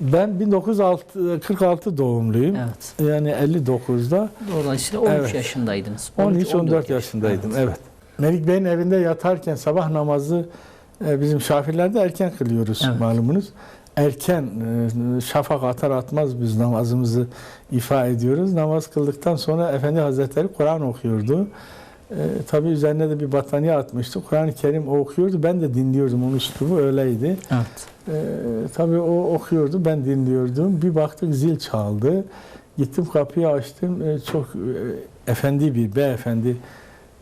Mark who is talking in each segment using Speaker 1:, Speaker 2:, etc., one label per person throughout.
Speaker 1: Ben 1946 doğumluyum.
Speaker 2: Evet.
Speaker 1: Yani 59'da
Speaker 2: Dolayısıyla 13
Speaker 1: Evet.
Speaker 2: yaşındaydınız.
Speaker 1: 13-14 yaşındaydım. Evet. Melik Bey'in evinde yatarken sabah namazı e, bizim şafirlerde erken kılıyoruz
Speaker 2: Evet.
Speaker 1: malumunuz. Erken e, şafak atar atmaz biz namazımızı ifa ediyoruz. Namaz kıldıktan sonra Efendi Hazretleri Kur'an okuyordu. E, tabii üzerine de bir battaniye atmıştı. Kur'an-ı Kerim o okuyordu. Ben de dinliyordum. Onun üslubu öyleydi.
Speaker 2: Evet.
Speaker 1: Ee, tabii o okuyordu, ben dinliyordum. Bir baktık zil çaldı. Gittim kapıyı açtım. Ee, çok e, efendi bir beyefendi.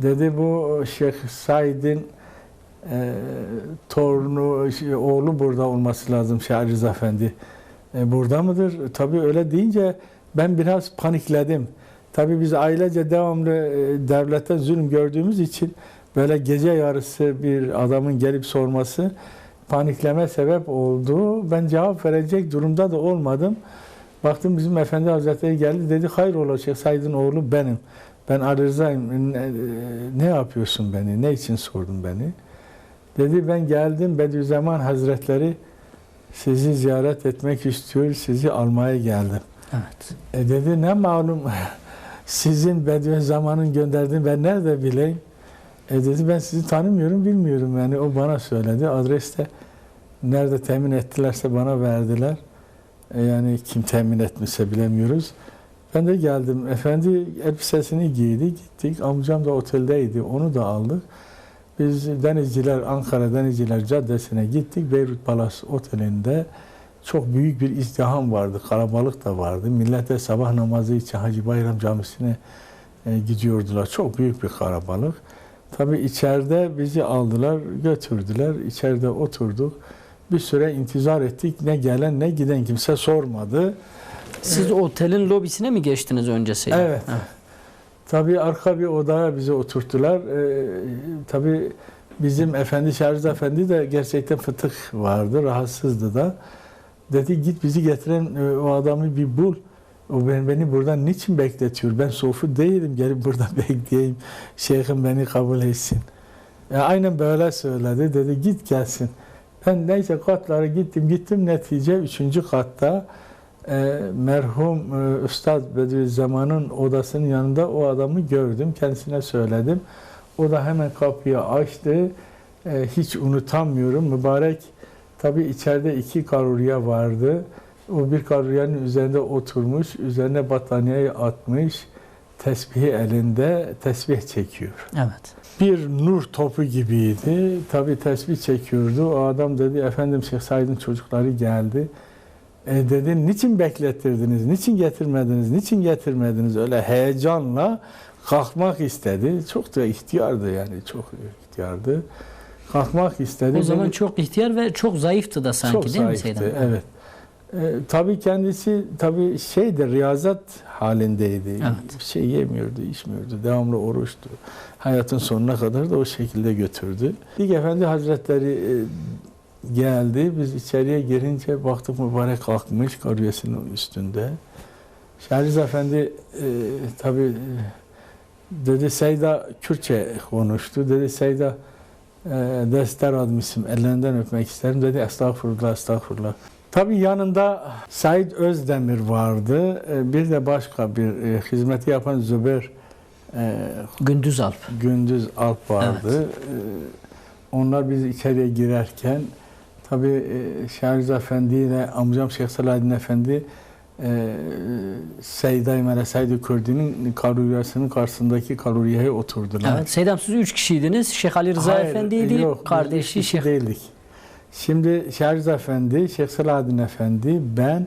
Speaker 1: Dedi bu Şeyh Said'in e, torunu, şey, oğlu burada olması lazım Şeyh Rıza Efendi. E, burada mıdır? Tabii öyle deyince ben biraz panikledim. Tabii biz ailece devamlı e, devlete zulüm gördüğümüz için böyle gece yarısı bir adamın gelip sorması panikleme sebep oldu. Ben cevap verecek durumda da olmadım. Baktım bizim Efendi Hazretleri geldi dedi hayır ola Şeyh Said'in oğlu benim. Ben Ali Rıza'yım. Ne, ne yapıyorsun beni? Ne için sordun beni? Dedi ben geldim Bediüzzaman Hazretleri sizi ziyaret etmek istiyor. Sizi almaya geldim.
Speaker 2: Evet.
Speaker 1: E dedi ne malum sizin Bediüzzaman'ın gönderdiğini ben nerede bileyim? E dedi ben sizi tanımıyorum bilmiyorum yani o bana söyledi. Adreste nerede temin ettilerse bana verdiler. E yani kim temin etmişse bilemiyoruz. Ben de geldim. Efendi elbisesini giydi gittik. Amcam da oteldeydi. Onu da aldık. Biz Denizciler, Ankara Denizciler Caddesi'ne gittik. Beyrut Palas Oteli'nde çok büyük bir izdiham vardı. Kalabalık da vardı. Millet de sabah namazı için Hacı Bayram Camisi'ne e, gidiyordular. Çok büyük bir kalabalık. Tabii içeride bizi aldılar, götürdüler. İçeride oturduk. Bir süre intizar ettik. Ne gelen ne giden kimse sormadı.
Speaker 2: Siz otelin lobisine mi geçtiniz öncesi?
Speaker 1: Evet. Tabii arka bir odaya bizi oturttular. Ee, tabii bizim Efendi Şarjı Efendi de gerçekten fıtık vardı, rahatsızdı da. Dedi git bizi getiren e, o adamı bir bul. O beni, beni buradan niçin bekletiyor? Ben sofu değilim gelip burada bekleyeyim. Şeyhim beni kabul etsin. E, aynen böyle söyledi. Dedi git gelsin. Ben neyse katlara gittim. Gittim netice üçüncü katta e, merhum e, Üstad Bediüzzaman'ın odasının yanında o adamı gördüm. Kendisine söyledim. O da hemen kapıyı açtı. E, hiç unutamıyorum. Mübarek tabi içeride iki karuriye vardı. O bir karuriyenin üzerinde oturmuş, üzerine battaniyeyi atmış, tesbihi elinde tesbih çekiyor.
Speaker 2: Evet.
Speaker 1: Bir nur topu gibiydi. Tabi tesbih çekiyordu. O adam dedi efendim Şeyh Said'in çocukları geldi. E dedi niçin beklettirdiniz, niçin getirmediniz, niçin getirmediniz? Öyle heyecanla kalkmak istedi. Çok da ihtiyardı yani çok ihtiyardı. Kalkmak istedi.
Speaker 2: O zaman çok ihtiyar ve çok zayıftı da sanki
Speaker 1: çok
Speaker 2: değil mi
Speaker 1: zayıftı,
Speaker 2: Seydem?
Speaker 1: Evet. E, tabii kendisi tabii şeydi riyazat halindeydi.
Speaker 2: Evet.
Speaker 1: Şey yemiyordu, içmiyordu. Devamlı oruçtu. Hayatın sonuna kadar da o şekilde götürdü. İlk Efendi Hazretleri e, geldi. Biz içeriye girince baktık mübarek kalkmış kariyesinin üstünde. Şahriz Efendi e, tabii e, dedi Seyda Kürtçe konuştu. Dedi Seyda e, dester admisim ellerinden öpmek isterim dedi estağfurullah estağfurullah. Tabii yanında Said Özdemir vardı. E, Bir de başka bir e, hizmeti yapan Zübeyir e,
Speaker 2: Gündüz Alp.
Speaker 1: Gündüz Alp vardı. E, Onlar biz içeriye girerken tabii e, Şahriz Efendi ile amcam Şeyh Salahaddin Efendi e, Seyda-i Mele Said-i Kürdi'nin karuriyasının karşısındaki karuriyeye oturdular.
Speaker 2: Evet. Seydem siz üç kişiydiniz. Şeyh Ali Rıza
Speaker 1: Hayır,
Speaker 2: Efendi'ydi.
Speaker 1: yok,
Speaker 2: kardeşi Şeyh
Speaker 1: değildik. Şimdi Şerz Efendi, Şeyh Salahaddin Efendi, ben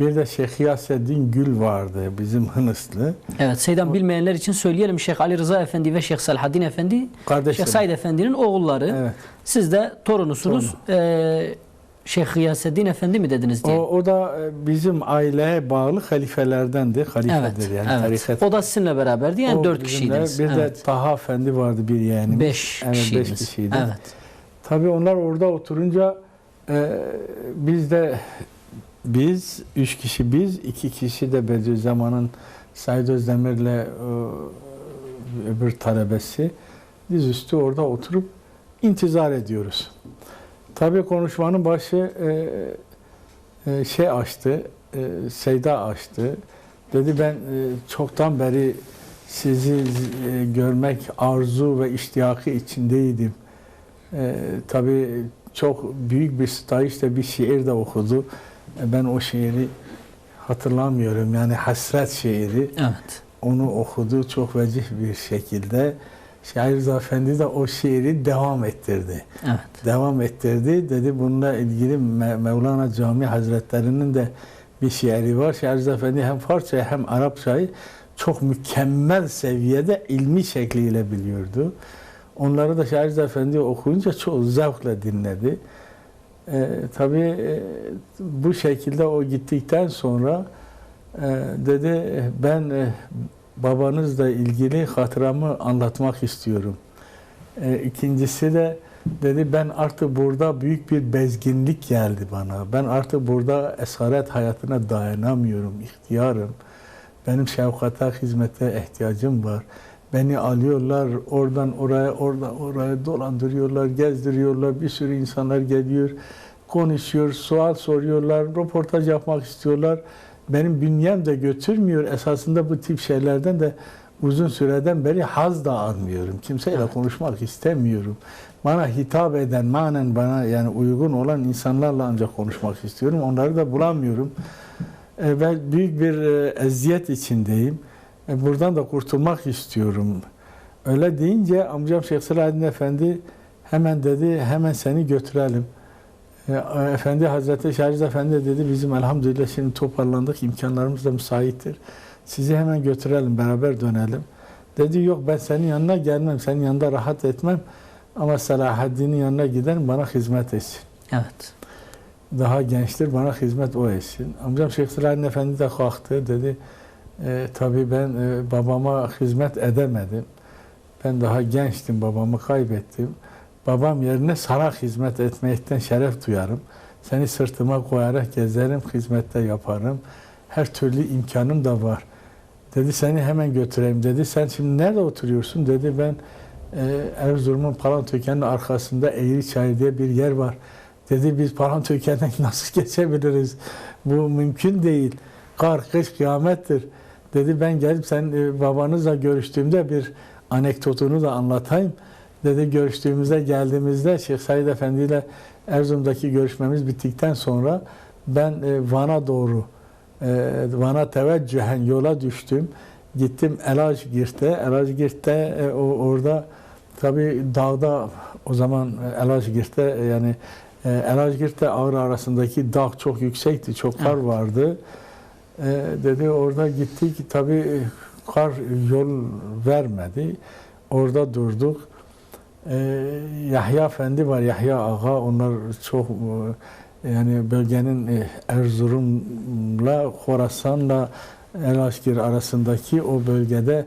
Speaker 1: bir de Şeyh Yaseddin Gül vardı bizim Hınıslı.
Speaker 2: Evet, Seydem bilmeyenler için söyleyelim. Şeyh Ali Rıza Efendi ve Şeyh Salahaddin Efendi,
Speaker 1: Kardeşlerim.
Speaker 2: Şeyh Said Efendi'nin oğulları.
Speaker 1: Evet.
Speaker 2: Siz de torunusunuz. Ee, Şeyh Gıyaseddin Efendi mi dediniz
Speaker 1: O,
Speaker 2: diye.
Speaker 1: o da e, bizim aileye bağlı halifelerdendi. Halifedir yani
Speaker 2: evet.
Speaker 1: tarikat.
Speaker 2: O da sizinle beraberdi. Yani
Speaker 1: O
Speaker 2: dört kişiydiniz.
Speaker 1: Bir
Speaker 2: evet.
Speaker 1: de Taha Efendi vardı bir yeğenimiz.
Speaker 2: beş
Speaker 1: Evet,
Speaker 2: kişiydiniz.
Speaker 1: beş kişiydik.
Speaker 2: Evet.
Speaker 1: Tabii onlar orada oturunca e, biz de biz, üç kişi biz, iki kişi de Bediüzzaman'ın Said Özdemir'le e, öbür talebesi dizüstü orada oturup intizar ediyoruz. Tabii konuşmanın başı e, e, şey açtı, e, Seyda açtı. Dedi ben e, çoktan beri sizi e, görmek arzu ve iştiyakı içindeydim. E, tabii çok büyük bir stayişle bir şiir de okudu. E, ben o şiiri hatırlamıyorum. Yani hasret şiiri.
Speaker 2: Evet.
Speaker 1: Onu okudu çok vecih bir şekilde. Şair Rıza Efendi de o şiiri devam ettirdi.
Speaker 2: Evet.
Speaker 1: Devam ettirdi. Dedi bununla ilgili Me- Mevlana Cami Hazretleri'nin de bir şiiri var. Şair Rıza Efendi hem Farsçayı hem Arapçayı çok mükemmel seviyede ilmi şekliyle biliyordu. Onları da Şair Rıza Efendi okuyunca çok zevkle dinledi. Ee, tabii e, bu şekilde o gittikten sonra e, dedi ben e, babanızla ilgili hatıramı anlatmak istiyorum. E, ikincisi de dedi ben artık burada büyük bir bezginlik geldi bana. Ben artık burada esaret hayatına dayanamıyorum, ihtiyarım. Benim şefkate, hizmete ihtiyacım var. Beni alıyorlar oradan oraya, oradan oraya dolandırıyorlar, gezdiriyorlar. Bir sürü insanlar geliyor, konuşuyor, sual soruyorlar, röportaj yapmak istiyorlar. Benim bünyem de götürmüyor. Esasında bu tip şeylerden de uzun süreden beri haz da almıyorum. Kimseyle
Speaker 2: Evet.
Speaker 1: konuşmak istemiyorum. Bana hitap eden, manen bana yani uygun olan insanlarla ancak konuşmak istiyorum. Onları da bulamıyorum. E, ve büyük bir e, eziyet içindeyim. E, buradan da kurtulmak istiyorum. Öyle deyince amcam Şeyh Selahattin Efendi hemen dedi hemen seni götürelim. E, Efendi Hazreti Şariz Efendi dedi bizim elhamdülillah şimdi toparlandık imkanlarımız da müsaittir. Sizi hemen götürelim beraber dönelim. Dedi yok ben senin yanına gelmem senin yanında rahat etmem ama Selahaddin'in yanına giderim bana hizmet etsin
Speaker 2: Evet.
Speaker 1: daha gençtir bana hizmet o etsin. Amcam Şeyh Selahattin Efendi de kalktı dedi e, tabii ben e, babama hizmet edemedim. Ben daha gençtim babamı kaybettim. Babam yerine sana hizmet etmekten şeref duyarım. Seni sırtıma koyarak gezerim, hizmette yaparım. Her türlü imkanım da var. Dedi seni hemen götüreyim dedi. Sen şimdi nerede oturuyorsun? Dedi ben e, Erzurum'un Palantöken'in arkasında Eğriçay diye bir yer var. Dedi biz Palantöken'den nasıl geçebiliriz? Bu mümkün değil. Kar, kış, kıyamettir. Dedi ben gelip sen e, babanızla görüştüğümde bir anekdotunu da anlatayım. Dedi görüştüğümüzde geldiğimizde Şeyh Said Efendi ile Erzurum'daki görüşmemiz bittikten sonra ben e, Van'a doğru e, Van'a teveccühen yola düştüm. Gittim Elazgirt'e. Elazgirt'te e, o, orada tabi dağda o zaman Elazgirt'te e, yani e, Elazgirt'te Ağrı arasındaki dağ çok yüksekti. Çok kar
Speaker 2: Evet.
Speaker 1: vardı. E, dedi orada gittik. Tabi kar yol vermedi. Orada durduk. E, Yahya Efendi var, Yahya Ağa. Onlar çok e, yani bölgenin e, Erzurum'la Khorasan'la Elazığ arasındaki o bölgede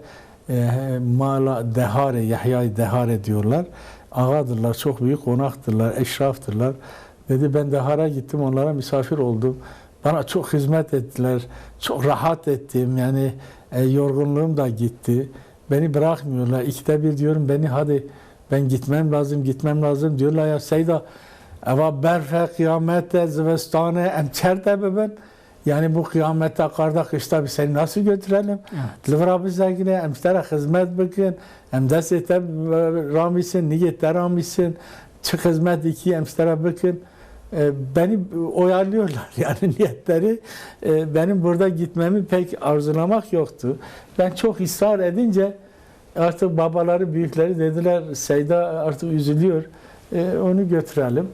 Speaker 1: e, Mala Dehare, Yahya Dehare diyorlar. Ağadırlar, çok büyük konaktırlar, eşraftırlar. Dedi ben Dehar'a gittim, onlara misafir oldum. Bana çok hizmet ettiler, çok rahat ettim. Yani e, yorgunluğum da gitti. Beni bırakmıyorlar. İkide bir diyorum beni hadi ben gitmem lazım, gitmem lazım diyorlar ya Seyda Eva berfe kıyamette zivestane emçerde ben. Yani bu kıyamette karda kışta bir seni nasıl götürelim?
Speaker 2: Evet.
Speaker 1: Livra bizagine emstere hizmet bikin. Em destete ramisin, niyette ramisin. Çık hizmet iki emstere bikin. E, beni oyalıyorlar yani niyetleri. E, benim burada gitmemi pek arzulamak yoktu. Ben çok ısrar edince artık babaları, büyükleri dediler Seyda artık üzülüyor. E, onu götürelim.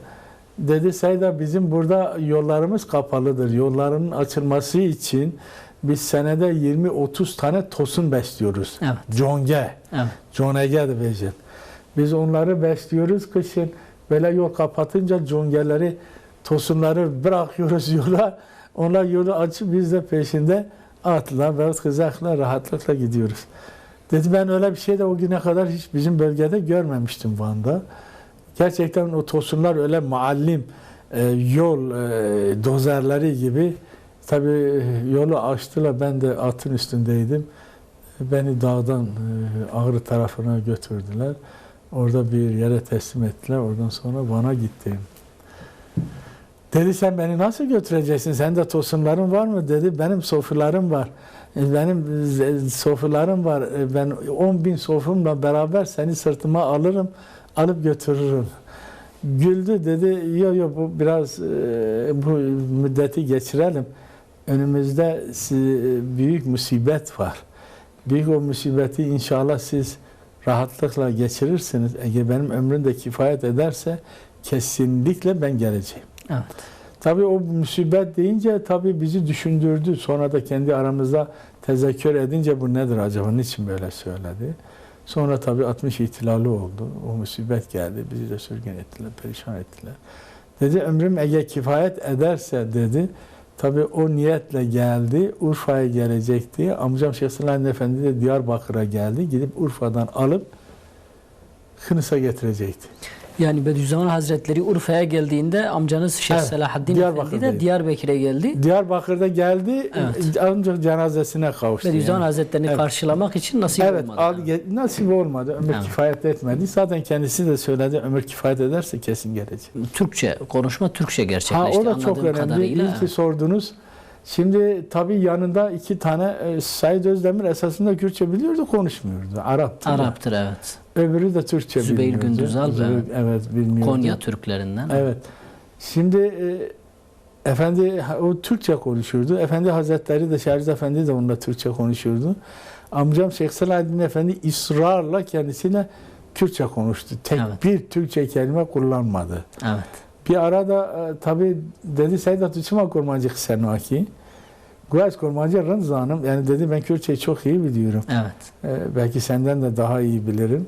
Speaker 1: Dedi Seyda bizim burada yollarımız kapalıdır. Yolların açılması için biz senede 20-30 tane tosun besliyoruz.
Speaker 2: Evet.
Speaker 1: Conge.
Speaker 2: Evet.
Speaker 1: Conege de verecek. Biz onları besliyoruz kışın. Böyle yol kapatınca congeleri, tosunları bırakıyoruz yola. Onlar yolu açıp biz de peşinde atla ve kızakla rahatlıkla gidiyoruz. Dedi ben öyle bir şey de o güne kadar hiç bizim bölgede görmemiştim Van'da. Gerçekten o tosunlar öyle muallim e, yol e, dozerleri gibi tabi yolu açtılar ben de atın üstündeydim. Beni dağdan e, Ağrı tarafına götürdüler. Orada bir yere teslim ettiler. Oradan sonra Van'a gittim. Dedi sen beni nasıl götüreceksin? Sende tosunların var mı? Dedi benim sofularım var. Benim sofularım var. E, Ben 10 bin sofumla beraber seni sırtıma alırım, alıp götürürüm. Güldü dedi, yo yo bu biraz e, bu müddeti geçirelim. Önümüzde büyük musibet var. Büyük o musibeti inşallah siz rahatlıkla geçirirsiniz. Eğer benim ömrüm de kifayet ederse kesinlikle ben geleceğim.
Speaker 2: Evet.
Speaker 1: Tabii o musibet deyince tabii bizi düşündürdü. Sonra da kendi aramızda tezekkür edince bu nedir acaba? Niçin böyle söyledi? Sonra tabii 60 ihtilali oldu. O musibet geldi. Bizi de sürgün ettiler, perişan ettiler. Dedi ömrüm eğer kifayet ederse dedi. Tabii o niyetle geldi. Urfa'ya gelecekti. Amcam Şeyh Selahattin Efendi de Diyarbakır'a geldi. Gidip Urfa'dan alıp Kınıs'a getirecekti.
Speaker 2: Yani Bediüzzaman Hazretleri Urfa'ya geldiğinde amcanız Şeyh
Speaker 1: Evet,
Speaker 2: Selahaddin Efendi de. Diyarbakır'a geldi.
Speaker 1: Diyarbakır'da geldi.
Speaker 2: Evet.
Speaker 1: Ancak cenazesine kavuştu.
Speaker 2: Bediüzzaman
Speaker 1: yani.
Speaker 2: Hazretlerini
Speaker 1: Evet.
Speaker 2: karşılamak için nasip
Speaker 1: Evet,
Speaker 2: olmadı.
Speaker 1: al, ge- nasip olmadı. Ömür
Speaker 2: Evet.
Speaker 1: kifayet etmedi. Zaten kendisi de söyledi. Ömür kifayet ederse kesin gelecek.
Speaker 2: Türkçe konuşma Türkçe
Speaker 1: Ha,
Speaker 2: gerçekleşti
Speaker 1: o da çok önemli.
Speaker 2: kadarıyla.
Speaker 1: İyi ki sordunuz. Şimdi tabii yanında iki tane e, Said Özdemir esasında Kürtçe biliyordu, konuşmuyordu. Arap'tı.
Speaker 2: Arap'tır evet.
Speaker 1: Öbürü de Türkçe
Speaker 2: Zübeyir
Speaker 1: bilmiyordu.
Speaker 2: Gündüzal
Speaker 1: Zübeyir- evet bilmiyordu.
Speaker 2: Konya Türklerinden.
Speaker 1: Evet. Şimdi e, efendi o Türkçe konuşurdu. Efendi Hazretleri de Şerif Efendi de onunla Türkçe konuşurdu. Amcam Şeyh Selahaddin Efendi ısrarla kendisiyle Kürtçe konuştu. Tek
Speaker 2: Evet.
Speaker 1: bir Türkçe kelime kullanmadı.
Speaker 2: Evet.
Speaker 1: Bir arada e, tabi dedi Seydat Uçma Kurmancı Senaki. Guaç Kurmancı Rınzanım. Yani dedi ben Kürtçeyi çok iyi biliyorum.
Speaker 2: Evet.
Speaker 1: Ee, belki senden de daha iyi bilirim.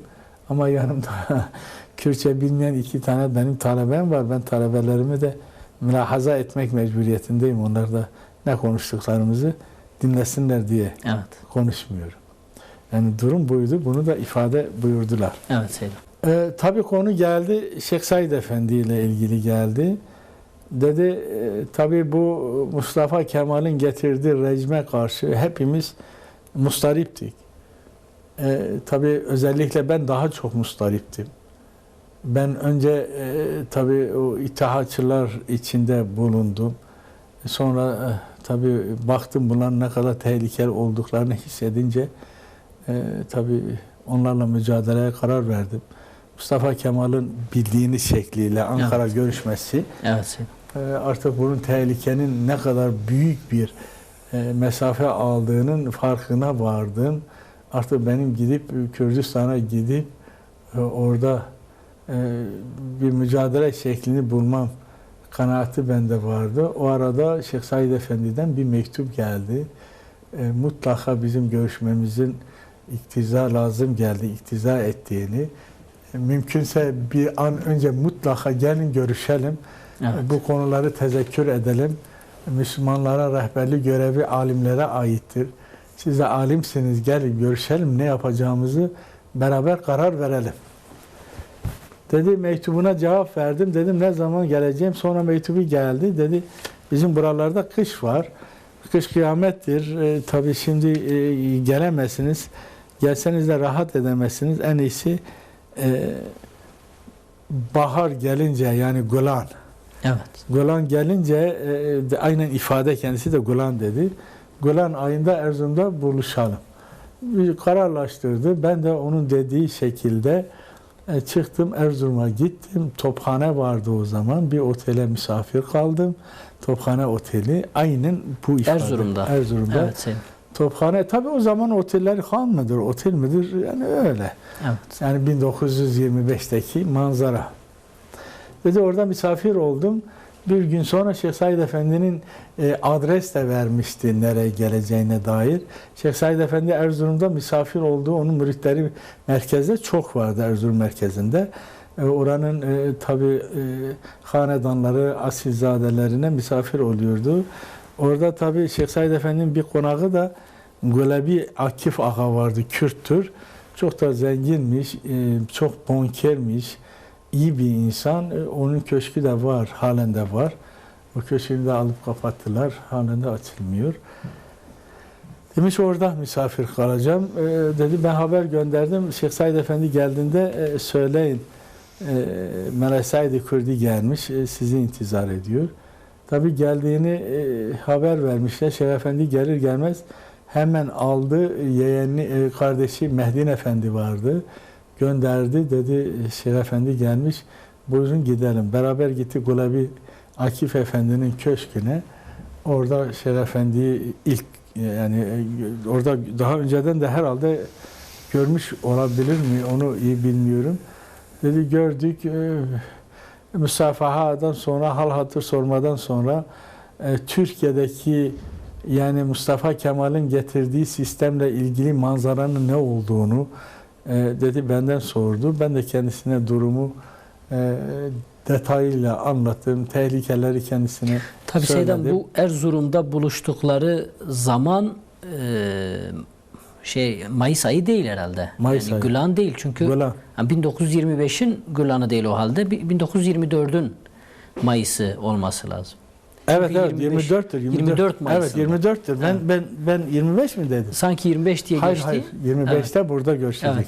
Speaker 1: Ama yanımda Kürtçe bilmeyen iki tane benim talebem var. Ben talebelerimi de mülahaza etmek mecburiyetindeyim. Onlar da ne konuştuklarımızı dinlesinler diye
Speaker 2: Evet.
Speaker 1: konuşmuyorum. Yani durum buydu. Bunu da ifade buyurdular.
Speaker 2: Evet Seyyid.
Speaker 1: Ee, tabii konu geldi. Şeyh Said Efendi ile ilgili geldi. Dedi e, tabii bu Mustafa Kemal'in getirdiği rejime karşı hepimiz mustariptik. E, tabii özellikle ben daha çok mustariptim. Ben önce e, tabii o İttihatçılar içinde bulundum. Sonra e, tabii baktım bunların ne kadar tehlikeli olduklarını hissedince e, tabii onlarla mücadeleye karar verdim. Mustafa Kemal'in bildiğiniz şekliyle Ankara
Speaker 2: Evet.
Speaker 1: görüşmesi
Speaker 2: Evet
Speaker 1: e, artık bunun tehlikenin ne kadar büyük bir e, mesafe aldığının farkına vardım. Artık benim gidip e, Kürdistan'a gidip orada bir mücadele şeklini bulmam kanaati bende vardı. O arada Şeyh Said Efendi'den bir mektup geldi. Mutlaka bizim görüşmemizin iktiza lazım geldi, iktiza ettiğini. Mümkünse bir an önce mutlaka gelin görüşelim.
Speaker 2: Evet.
Speaker 1: Bu konuları tezekkür edelim. Müslümanlara rehberlik görevi alimlere aittir. Siz de alimsiniz gelin görüşelim ne yapacağımızı beraber karar verelim. Dedi mektubuna cevap verdim. Dedim ne zaman geleceğim? Sonra mektubu geldi. Dedi bizim buralarda kış var. Kış kıyamettir. E, tabii şimdi e, gelemezsiniz. Gelseniz de rahat edemezsiniz. En iyisi e, bahar gelince yani Gulan
Speaker 2: Evet.
Speaker 1: Golan gelince e, de aynen ifade kendisi de Golan dedi. Golan ayında Erzurum'da buluşalım. Bir kararlaştırdı. Ben de onun dediği şekilde e, çıktım Erzurum'a gittim. Tophane vardı o zaman. Bir otele misafir kaldım. Tophane oteli aynen bu ifade.
Speaker 2: Erzurum'da.
Speaker 1: Erzurum'da.
Speaker 2: Evet Seyyid.
Speaker 1: Tophane tabii o zaman oteller han mıdır, otel midir? Yani öyle.
Speaker 2: Evet.
Speaker 1: Yani 1925'teki manzara. Dedi orada misafir oldum. Bir gün sonra Şeyh Said Efendi'nin e, adres de vermişti nereye geleceğine dair. Şeyh Said Efendi Erzurum'da misafir olduğu onun müritleri merkezde çok vardı Erzurum merkezinde. E, oranın e, tabi e, hanedanları, asilzadelerine misafir oluyordu. Orada tabi Şeyh Said Efendi'nin bir konağı da Gulebi Akif Ağa vardı, Kürttür. Çok da zenginmiş, e, çok bonkermiş, iyi bir insan. E, Onun köşkü de var, halen de var. O köşkünü de alıp kapattılar, halen de açılmıyor. Demiş orada misafir kalacağım. E, dedi ben haber gönderdim. Şeyh Said Efendi geldiğinde söyleyin. E, Melek Said Kürdi gelmiş, sizi intizar ediyor. Tabii geldiğini e, haber vermişler. Şeyh Efendi gelir gelmez hemen aldı yeğeni e, kardeşi Mehdin Efendi vardı. Gönderdi dedi Şeyh Efendi gelmiş. Buyurun gidelim. Beraber gittik Gulabi Akif Efendi'nin köşküne. Orada Şeyh Efendi'yi ilk yani e, orada daha önceden de herhalde görmüş olabilir mi onu iyi bilmiyorum. Dedi gördük e, müsafahadan sonra hal hatır sormadan sonra e, Türkiye'deki yani Mustafa Kemal'in getirdiği sistemle ilgili manzaranın ne olduğunu e, dedi benden sordu. Ben de kendisine durumu e, detayıyla anlattım. Tehlikeleri kendisine
Speaker 2: Tabii
Speaker 1: söyledim.
Speaker 2: bu Erzurum'da buluştukları zaman e, şey Mayıs ayı değil herhalde.
Speaker 1: Mayıs
Speaker 2: yani
Speaker 1: ayı.
Speaker 2: Gülan değil çünkü yani 1925'in Gülan'ı değil o halde. Bi- 1924'ün Mayıs'ı olması lazım.
Speaker 1: Evet
Speaker 2: Çünkü
Speaker 1: evet
Speaker 2: 25
Speaker 1: 24'tür.
Speaker 2: 24
Speaker 1: Evet
Speaker 2: Mayıs'ında.
Speaker 1: 24'tür. Ben
Speaker 2: Evet.
Speaker 1: ben ben 25 mi dedim?
Speaker 2: Sanki 25 diye
Speaker 1: Hayır
Speaker 2: geçti.
Speaker 1: hayır. 25'te burada görüşecekler.
Speaker 2: Evet,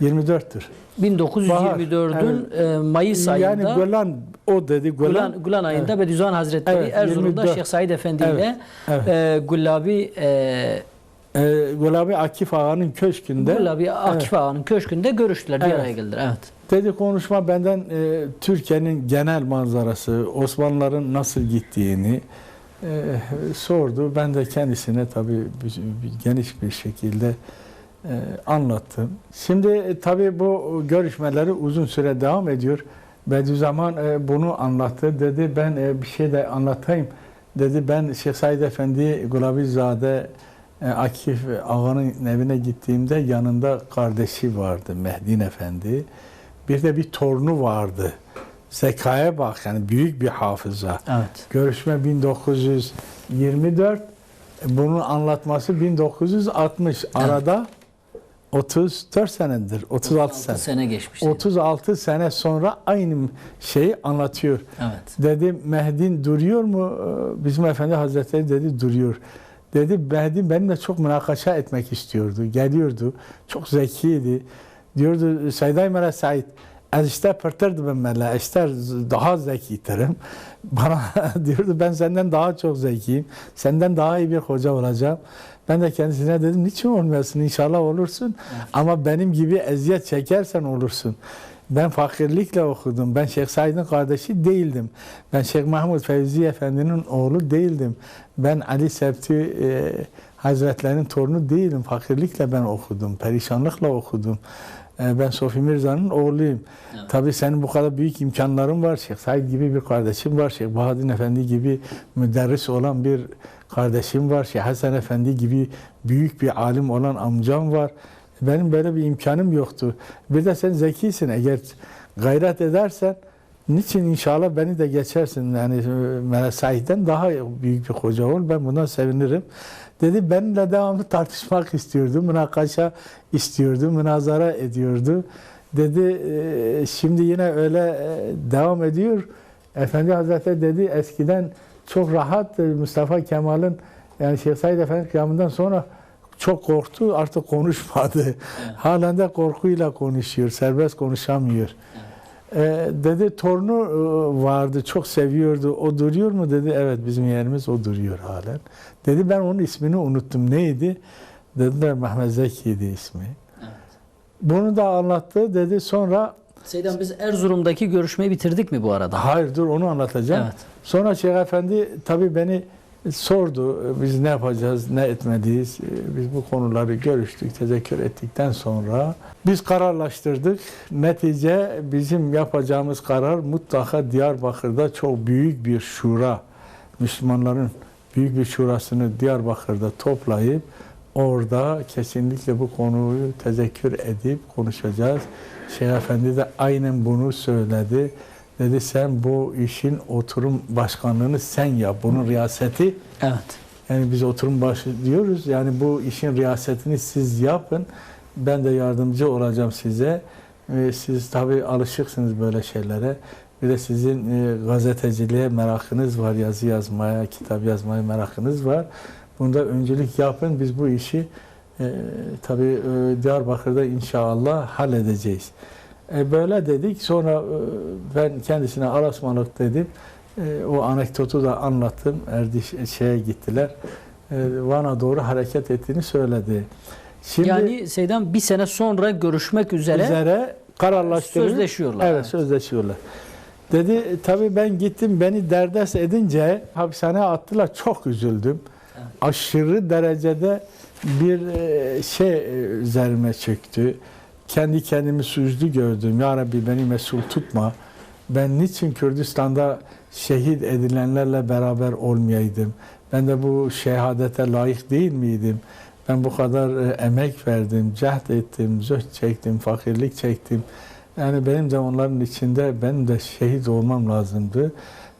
Speaker 2: evet.
Speaker 1: 24'tür.
Speaker 2: 1924'ün e, Mayıs ayında
Speaker 1: Yani Gölan o dedi.
Speaker 2: Gülan, Gülan ayında Bediüzzaman Hazretleri
Speaker 1: Evet,
Speaker 2: Erzurum'da
Speaker 1: 24.
Speaker 2: Şeyh Said Efendi
Speaker 1: Evet,
Speaker 2: ile
Speaker 1: evet.
Speaker 2: e, Güllabi e,
Speaker 1: Ee, Gulabi Akif Ağa'nın köşkünde
Speaker 2: Güllabi Akif Ağa'nın köşkünde görüştüler. Bir
Speaker 1: Evet.
Speaker 2: araya geldiler. Evet.
Speaker 1: dedi konuşma benden e, Türkiye'nin genel manzarası, Osmanlıların nasıl gittiğini e, sordu. Ben de kendisine tabii geniş bir şekilde e, anlattım. Şimdi e, tabii bu görüşmeleri uzun süre devam ediyor. Bediüzzaman e, bunu anlattı. Dedi ben e, bir şey de anlatayım. Dedi ben Şeyh Said Efendi Gulabizade e, Akif Ağa'nın evine gittiğimde yanında kardeşi vardı Mehdin Efendi. Bir de bir torunu vardı. Zekaya bak yani büyük bir hafıza.
Speaker 2: Evet.
Speaker 1: Görüşme 1924. Bunun anlatması 1960. Arada 34 senedir. 36 sene.
Speaker 2: sene geçmişti.
Speaker 1: 36 sene sonra aynı şeyi anlatıyor.
Speaker 2: Evet.
Speaker 1: Dedi Mehdi duruyor mu? Ee, Bizim Efendi Hazretleri dedi duruyor. Dedi Mehdi benimle çok münakaşa etmek istiyordu. Geliyordu. Çok zekiydi. Diyordu Seyday Mera Said az işte pırtırdı ben mele, işte daha zekiytirim. Bana diyordu ben senden daha çok zekiyim. Senden daha iyi bir hoca olacağım. Ben de kendisine dedim niçin olmuyorsun inşallah olursun. Ama benim gibi eziyet çekersen olursun. Ben fakirlikle okudum. Ben Şeyh Said'in kardeşi değildim. Ben Şeyh Mahmud Fevzi Efendi'nin oğlu değildim. Ben Ali Septi e, Hazretlerinin torunu değilim. Fakirlikle ben okudum. Perişanlıkla okudum. E, ben Sofi Mirza'nın oğluyum.
Speaker 2: Evet.
Speaker 1: Tabii senin bu kadar büyük imkanların var. Şeyh Said gibi bir kardeşim var. Şeyh Bahadır Efendi gibi müderris olan bir kardeşim var. Şeyh Hasan Efendi gibi büyük bir alim olan amcam var. Benim böyle bir imkanım yoktu. Bir de sen zekisin. Eğer gayret edersen niçin inşallah beni de geçersin. Yani e, Melek Said'den daha büyük bir hoca ol. Ben buna sevinirim. Dedi benimle devamlı tartışmak istiyordu. Münakaşa istiyordu. Münazara ediyordu. Dedi e, şimdi yine öyle e, devam ediyor. Efendi Hazretleri dedi eskiden çok rahat Mustafa Kemal'in yani Şeyh Said Efendi kıyamından sonra çok korktu artık konuşmadı. Halen de korkuyla konuşuyor. Serbest konuşamıyor. E, dedi torunu e, vardı çok seviyordu. O duruyor mu dedi. Evet bizim yerimiz o duruyor halen. Dedi ben onun ismini unuttum. Neydi? Dediler Mehmet Zeki'ydi ismi. Bunu da anlattı dedi. Sonra
Speaker 2: Seydam biz Erzurum'daki görüşmeyi bitirdik mi bu arada?
Speaker 1: hayır dur onu anlatacağım.
Speaker 2: Evet.
Speaker 1: Sonra Şeyh Efendi tabii beni sordu. Biz ne yapacağız, ne etmeliyiz? Biz bu konuları görüştük, tezekkür ettikten sonra biz kararlaştırdık. Netice bizim yapacağımız karar mutlaka Diyarbakır'da çok büyük bir şura, Müslümanların büyük bir şurasını Diyarbakır'da toplayıp orada kesinlikle bu konuyu tezekkür edip konuşacağız. Şeyh Efendi de aynen bunu söyledi. Dedi sen bu işin oturum başkanlığını sen yap. Bunun riyaseti
Speaker 2: Evet.
Speaker 1: yani biz oturum başı diyoruz. Yani bu işin riyasetini siz yapın. Ben de yardımcı olacağım size. Ee, siz tabii alışıksınız böyle şeylere. Bir de sizin e, gazeteciliğe merakınız var. Yazı yazmaya, kitap yazmaya merakınız var. Bunda öncülük yapın. Biz bu işi e, tabii e, Diyarbakır'da inşallah halledeceğiz. E, böyle dedik. Sonra e, ben kendisine arasmalık dedim. E, o anekdotu da anlattım. Erdiş şeye gittiler. E, Van'a doğru hareket ettiğini söyledi. Şimdi
Speaker 2: yani Seydan bir sene sonra görüşmek üzere,
Speaker 1: üzere
Speaker 2: sözleşiyorlar.
Speaker 1: Evet, sözleşiyorlar. Dedi tabii ben gittim beni derdest edince hapishaneye attılar. Çok üzüldüm.
Speaker 2: Evet.
Speaker 1: Aşırı derecede bir e, şey e, üzerime çöktü. Kendi kendimi suçlu gördüm. Ya Rabbi beni mesul tutma. Ben niçin Kürdistan'da şehit edilenlerle beraber olmayaydım? Ben de bu şehadete layık değil miydim? Ben bu kadar e, emek verdim, cehd ettim, zöht çektim, fakirlik çektim. Yani benim de onların içinde ben de şehit olmam lazımdı.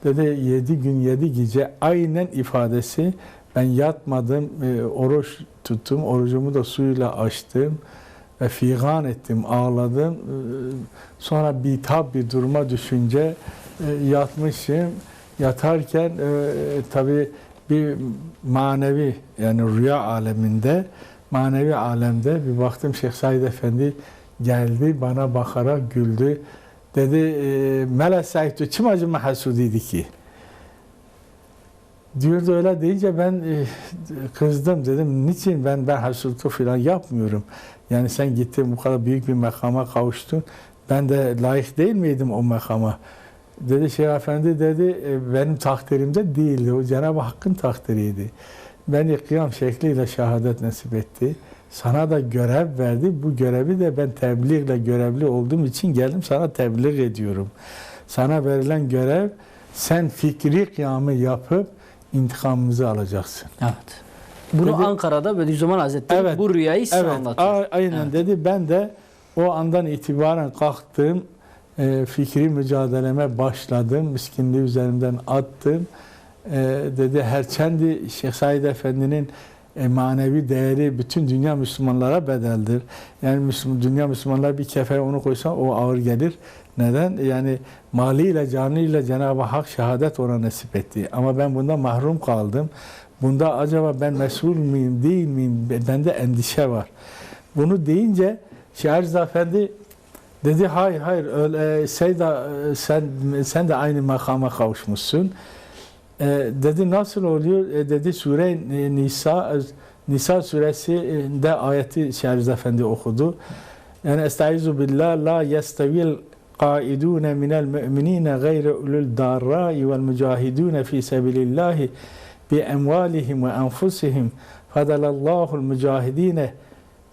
Speaker 1: Dedi yedi gün yedi gece aynen ifadesi ben yatmadım, e, oruç tuttum, orucumu da suyla açtım ve figan ettim, ağladım. E, Sonra bitap bir duruma düşünce e, yatmışım. Yatarken e, tabii bir manevi yani rüya aleminde manevi alemde bir baktım Şeyh Said Efendi geldi bana bakarak güldü. Dedi e, Mele Said'ü kim acıma hasudiydi ki? Diyordu öyle deyince ben kızdım dedim niçin ben ben hasudluk falan yapmıyorum. Yani sen gittin bu kadar büyük bir makama kavuştun. Ben de layık değil miydim o makama? Dedi Şeyh Efendi dedi "e, benim takdirimde değildi. O Cenab-ı Hakk'ın takdiriydi. Beni kıyam şekliyle şehadet nasip etti. Sana da görev verdi. Bu görevi de ben tebliğle görevli olduğum için geldim sana tebliğ ediyorum. Sana verilen görev sen fikri kıyamı yapıp intikamımızı alacaksın.
Speaker 2: Evet. Bunu
Speaker 1: Dedi-
Speaker 2: Ankara'da Bediüzzaman Hazretleri
Speaker 1: Evet.
Speaker 2: bu rüyayı size
Speaker 1: Evet,
Speaker 2: anlatıyor.
Speaker 1: aynen
Speaker 2: Evet.
Speaker 1: dedi. Ben de o andan itibaren kalktım. e, fikri mücadeleme başladım. Miskinliği üzerimden attım. E, dedi Herçendi Şeyh Said Efendi'nin e, manevi değeri bütün dünya Müslümanlara bedeldir. Yani Müslüman, dünya Müslümanlar bir kefeye onu koysa o ağır gelir. Neden? Yani maliyle canıyla Cenab-ı Hak şehadet ona nasip etti. Ama ben bundan mahrum kaldım. Bunda acaba ben mesul muyum değil miyim? Bende endişe var. Bunu deyince Şehriz Efendi dedi hayır hayır öyle şey de, e, sen sen de aynı makama kavuşmuşsun. E, dedi nasıl oluyor? E, dedi sure e, Nisa Nisa suresinde ayeti Şehriz Efendi okudu. Yani estaizu billah la yestevil qaidun minel mu'minina gayre ulul darrai vel mücahidun fi sebilillahi bi emvalihim ve enfusihim fadalallahu mücahidine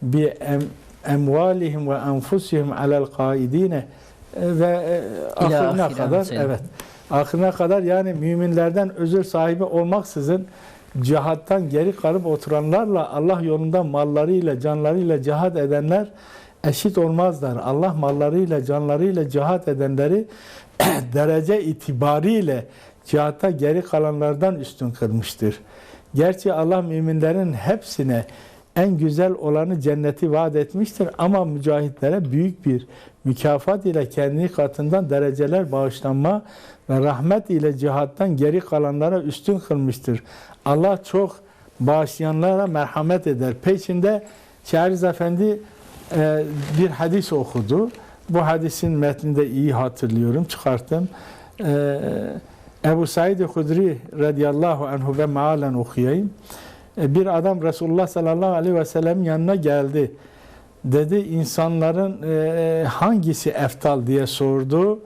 Speaker 1: bi em, emvalihim ve enfusihim alel qaidine ve e, ahirine kadar
Speaker 2: mesela.
Speaker 1: evet ahirine kadar yani müminlerden özür sahibi olmaksızın cihattan geri kalıp oturanlarla Allah yolunda mallarıyla canlarıyla cihat edenler eşit olmazlar. Allah mallarıyla canlarıyla cihat edenleri derece itibariyle cihatta geri kalanlardan üstün kılmıştır. Gerçi Allah müminlerin hepsine en güzel olanı cenneti vaat etmiştir ama mücahitlere büyük bir mükafat ile kendi katından dereceler bağışlanma ve rahmet ile cihattan geri kalanlara üstün kılmıştır. Allah çok bağışlayanlara merhamet eder. Peşinde Şehriz Efendi e, bir hadis okudu. Bu hadisin metnini de iyi hatırlıyorum, çıkarttım. E, Ebu Said Hudri radıyallahu anhu ve mealen okuyayım. E, bir adam Resulullah sallallahu aleyhi ve sellem yanına geldi. Dedi insanların e, hangisi eftal diye sordu.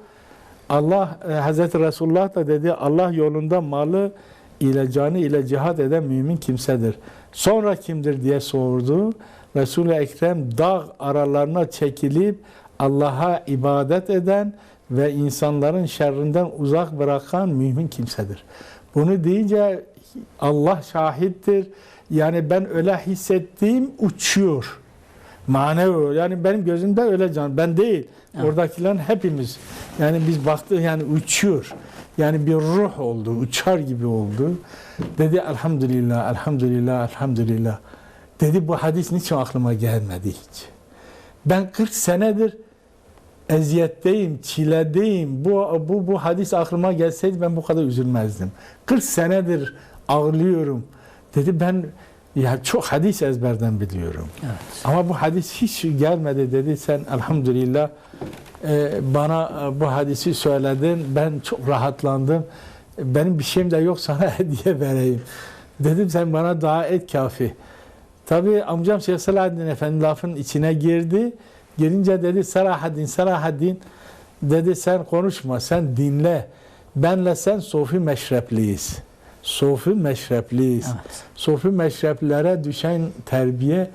Speaker 1: Allah e, Hazreti Resulullah da dedi Allah yolunda malı ile canı ile cihad eden mümin kimsedir. Sonra kimdir diye sordu. Resul-i Ekrem dağ aralarına çekilip Allah'a ibadet eden ve insanların şerrinden uzak bırakan mümin kimsedir. Bunu deyince Allah şahittir. Yani ben öyle hissettiğim uçuyor. Manevi yani benim gözümde öyle can. Ben değil.
Speaker 2: Evet.
Speaker 1: Oradakilerin hepimiz. Yani biz baktık yani uçuyor. Yani bir ruh oldu. Uçar gibi oldu. Dedi elhamdülillah, elhamdülillah, elhamdülillah. Dedi bu hadis niçin aklıma gelmedi hiç. Ben 40 senedir eziyetteyim, çiledeyim. Bu, bu, bu hadis aklıma gelseydi ben bu kadar üzülmezdim. 40 senedir ağlıyorum. Dedi ben ya çok hadis ezberden biliyorum.
Speaker 2: Evet.
Speaker 1: Ama bu hadis hiç gelmedi dedi. Sen elhamdülillah e, bana e, bu hadisi söyledin. Ben çok rahatlandım. benim bir şeyim de yok sana hediye vereyim. Dedim sen bana dua et kafi. Tabi amcam Şeyh Selahaddin Efendi lafın içine girdi. Gelince dedi Selahaddin, Selahaddin dedi sen konuşma, sen dinle. Benle sen sofi meşrepliyiz. Sofi meşrepliyiz.
Speaker 2: Evet.
Speaker 1: Sofi meşreplere düşen terbiye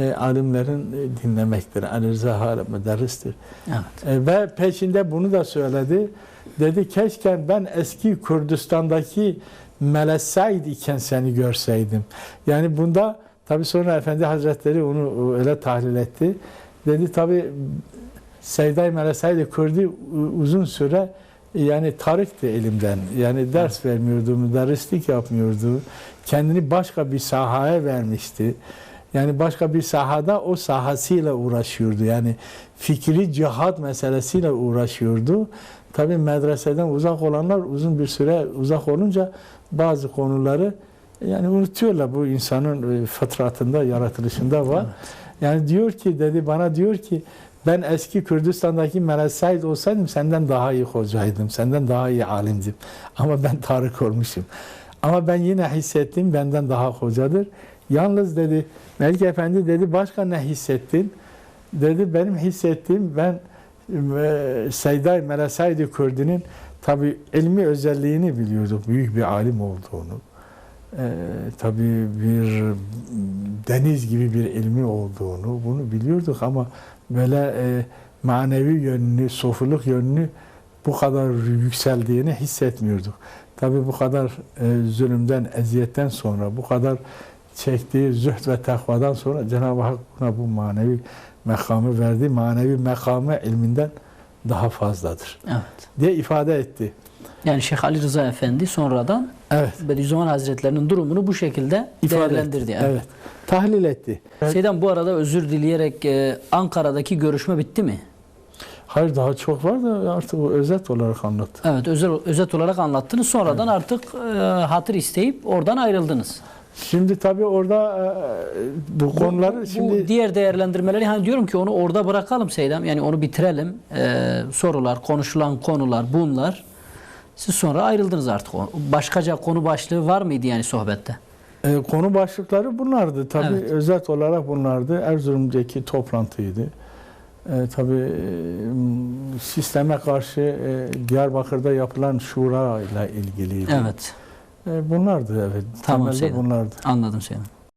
Speaker 1: e, alimlerin e, dinlemektir. Ali Rıza Hala müderristir.
Speaker 2: Evet.
Speaker 1: E, ve peşinde bunu da söyledi. Dedi keşke ben eski Kürdistan'daki Meles Said iken seni görseydim. Yani bunda tabi sonra Efendi Hazretleri onu öyle tahlil etti. Dedi tabi Seyday Meles Said Kürdi uzun süre yani tarıktı elimden. Yani ders vermiyordu, müderrislik yapmıyordu. Kendini başka bir sahaya vermişti. Yani başka bir sahada o sahasıyla uğraşıyordu. Yani fikri cihat meselesiyle uğraşıyordu. Tabi medreseden uzak olanlar uzun bir süre uzak olunca bazı konuları yani unutuyorlar. Bu insanın e, fıtratında, yaratılışında var. Yani diyor ki dedi bana diyor ki ben eski Kürdistan'daki Said olsaydım senden daha iyi hocaydım. Senden daha iyi alimdim. Ama ben Tarık olmuşum. Ama ben yine hissettim benden daha hocadır. Yalnız dedi Melik Efendi dedi başka ne hissettin? Dedi benim hissettiğim ben e, Seyday Said Kürdi'nin tabi ilmi özelliğini biliyorduk. Büyük bir alim olduğunu. Ee, tabii bir deniz gibi bir ilmi olduğunu bunu biliyorduk ama böyle e, manevi yönünü, sofuluk yönünü bu kadar yükseldiğini hissetmiyorduk. Tabii bu kadar e, zulümden, eziyetten sonra, bu kadar çektiği zühd ve takvadan sonra Cenab-ı Hak buna bu manevi mekamı verdi. Manevi mekamı ilminden daha fazladır
Speaker 2: Evet.
Speaker 1: diye ifade etti.
Speaker 2: Yani Şeyh Ali Rıza Efendi sonradan
Speaker 1: Evet.
Speaker 2: Bediüzzaman Hazretlerinin durumunu bu şekilde
Speaker 1: ifade
Speaker 2: değerlendirdi.
Speaker 1: etti. Evet. Tahlil etti.
Speaker 2: Seydan bu arada özür dileyerek e, Ankara'daki görüşme bitti mi?
Speaker 1: Hayır daha çok var da artık o özet olarak anlattı.
Speaker 2: Evet özel, özet olarak anlattınız. Sonradan artık e, hatır isteyip oradan ayrıldınız.
Speaker 1: Şimdi tabii orada e, bu konuları
Speaker 2: bu,
Speaker 1: şimdi
Speaker 2: bu diğer değerlendirmeleri hani diyorum ki onu orada bırakalım Seydam. Yani onu bitirelim. E, sorular, konuşulan konular bunlar. Siz sonra ayrıldınız artık. Başkaca konu başlığı var mıydı yani sohbette?
Speaker 1: e, konu başlıkları bunlardı. Tabii
Speaker 2: Evet.
Speaker 1: özet olarak bunlardı. Erzurum'daki toplantıydı. E, tabii e, sisteme karşı e, Diyarbakır'da yapılan şura ile ilgiliydi.
Speaker 2: Evet.
Speaker 1: E, bunlardı evet.
Speaker 2: Tamam,
Speaker 1: Temelde bunlardı.
Speaker 2: Anladım Seydam.